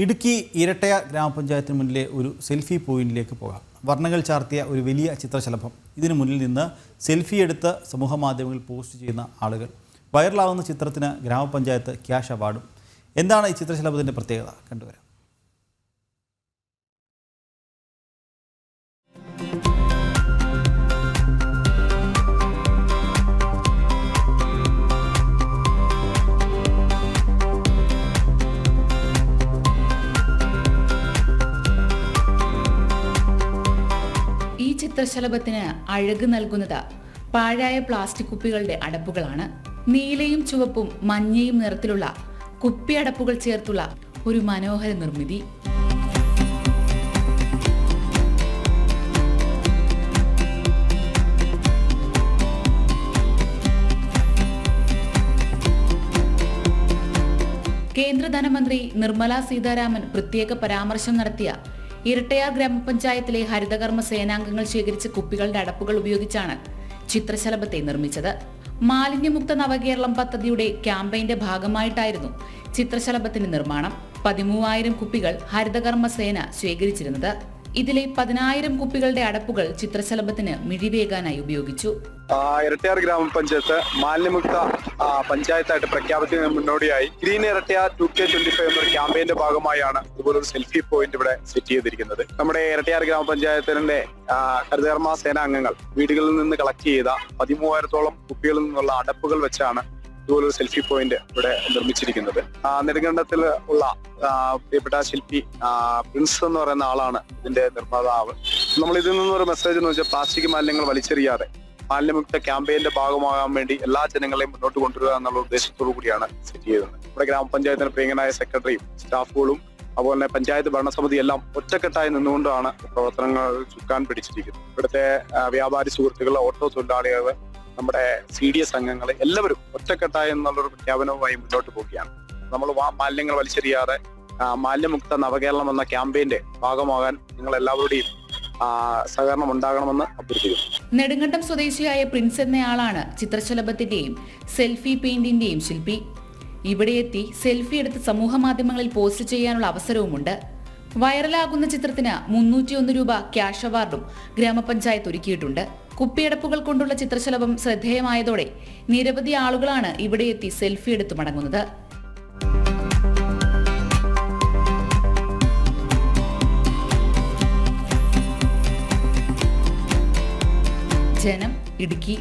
ഇടുക്കി ഇരട്ടയ ഗ്രാമപഞ്ചായത്തിന് മുന്നിലെ ഒരു സെൽഫി പോയിന്റിലേക്ക് പോകാം. വർണകൾ ചാർത്തിയ ഒരു വലിയ ചിത്രശലഭം. ഇതിന് മുന്നിൽ നിന്ന് സെൽഫി എടുത്ത് സമൂഹ മാധ്യമങ്ങളിൽ പോസ്റ്റ് ചെയ്യുന്ന ആളുകൾ. വൈറലാകുന്ന ചിത്രത്തിന് ഗ്രാമപഞ്ചായത്ത് ക്യാഷ് അവാർഡും. എന്താണ് ഈ ചിത്രശലഭത്തിന്റെ പ്രത്യേകത? കണ്ടുവരാം. ചിത്രശലഭത്തിന് അഴക് നൽകുന്നത് പാഴായ പ്ലാസ്റ്റിക് കുപ്പികളുടെ അടപ്പുകളാണ്. നീലയും ചുവപ്പും മഞ്ഞയും നിറത്തിലുള്ള കുപ്പി അടപ്പുകൾ ചേർത്തുള്ള ഒരു മനോഹര നിർമ്മിതി. കേന്ദ്ര ധനമന്ത്രി നിർമ്മല സീതാരാമൻ പ്രത്യേക പരാമർശം നടത്തിയ ഇരട്ടയാർ ഗ്രാമപഞ്ചായത്തിലെ ഹരിതകർമ്മ സേനാംഗങ്ങൾ ശേഖരിച്ച കുപ്പികളുടെ അടപ്പുകൾ ഉപയോഗിച്ചാണ് ചിത്രശലഭത്തെ നിർമ്മിച്ചത്. മാലിന്യമുക്ത നവകേരളം പദ്ധതിയുടെ ക്യാമ്പയിന്റെ ഭാഗമായിട്ടായിരുന്നു ചിത്രശലഭത്തിന്റെ നിർമ്മാണം. പതിമൂവായിരം കുപ്പികൾ ഹരിതകർമ്മ സേന ശേഖരിച്ചിരുന്നത്. ഇതിലെ പതിനായിരം കുപ്പികളുടെ അടപ്പുകൾ ചിത്രശലഭത്തിന് മിഴിവേകാനായി ഉപയോഗിച്ചു. ഇരട്ടയാർ ഗ്രാമപഞ്ചായത്ത് മാലിന്യമുക്ത പഞ്ചായത്തായിട്ട് പ്രഖ്യാപിച്ചതിന് മുന്നോടിയായി green Erattayar two K twenty five എന്നൊരു ക്യാമ്പയിന്റെ ഭാഗമായാണ് ഇതുപോലൊരു സെൽഫി പോയിന്റ് ഇവിടെ സെറ്റ് ചെയ്തിരിക്കുന്നത്. നമ്മുടെ ഇരട്ടയാർ ഗ്രാമപഞ്ചായത്തിന്റെ ഹരിതകർമ്മ സേനാംഗങ്ങൾ വീടുകളിൽ നിന്ന് കളക്ട് ചെയ്ത പതിമൂവായിരത്തോളം കുപ്പികളിൽ നിന്നുള്ള അടപ്പുകൾ വെച്ചാണ് ഇതുപോലൊരു സെൽഫി പോയിന്റ് ഇവിടെ നിർമ്മിച്ചിരിക്കുന്നത്. നെടുങ്കണ്ടത്തിൽ ഉള്ള പ്രിയപ്പെട്ട ശില്പി പ്രിൻസ് എന്ന് പറയുന്ന ആളാണ് ഇതിന്റെ നിർമ്മാതാവ്. നമ്മൾ ഇതിൽ നിന്നൊരു മെസ്സേജ് എന്ന് വെച്ചാൽ പ്ലാസ്റ്റിക് മാലിന്യങ്ങൾ വലിച്ചെറിയാതെ മാലിന്യമുക്ത ക്യാമ്പയിന്റെ ഭാഗമാകാൻ വേണ്ടി എല്ലാ ജനങ്ങളെയും മുന്നോട്ട് കൊണ്ടുവരിക എന്നുള്ള ഉദ്ദേശത്തോടു കൂടിയാണ് സെറ്റ് ചെയ്തത്. നമ്മുടെ ഗ്രാമപഞ്ചായത്തിന് പ്രിയങ്കനായ സെക്രട്ടറിയും സ്റ്റാഫുകളും അതുപോലെ തന്നെ പഞ്ചായത്ത് ഭരണസമിതി എല്ലാം ഒറ്റക്കെട്ടായി നിന്നുകൊണ്ടാണ് പ്രവർത്തനങ്ങൾ ചുക്കാൻ പിടിച്ചിരിക്കുന്നത്. ഇവിടുത്തെ വ്യാപാരി സുഹൃത്തുക്കൾ ഓട്ടോ തൊഴിലാളികൾ നമ്മുടെ സി ഡി എസ് അംഗങ്ങൾ എല്ലാവരും ഒറ്റക്കെട്ടായി എന്നുള്ളൊരു പ്രഖ്യാപനവുമായി മുന്നോട്ട് പോവുകയാണ്. നമ്മൾ മാലിന്യങ്ങൾ വലിച്ചെറിയാതെ മാലിന്യമുക്ത നവകേരളം എന്ന ക്യാമ്പയിന്റെ ഭാഗമാകാൻ നിങ്ങൾ എല്ലാവരുടെയും സഹകരണം ഉണ്ടാകണമെന്ന് അഭ്യർത്ഥിക്കുന്നു. നെടുങ്കണ്ടം സ്വദേശിയായ പ്രിൻസ് എന്നയാളാണ് ചിത്രശലഭത്തിന്റെയും സെൽഫി പെയിന്റിന്റെയും ശില്പി. ഇവിടെ എത്തി സെൽഫി എടുത്ത് സമൂഹ മാധ്യമങ്ങളിൽ പോസ്റ്റ് ചെയ്യാനുള്ള അവസരവുമുണ്ട്. വൈറലാകുന്ന ചിത്രത്തിന് മുന്നൂറ്റിയൊന്ന് രൂപ ക്യാഷ് അവാർഡും ഗ്രാമപഞ്ചായത്ത് ഒരുക്കിയിട്ടുണ്ട്. കുപ്പിയടപ്പുകൾ കൊണ്ടുള്ള ചിത്രശലഭം ശ്രദ്ധേയമായതോടെ നിരവധി ആളുകളാണ് ഇവിടെ എത്തി സെൽഫി എടുത്തു മടങ്ങുന്നത്. ജനം ഇടുക്കി.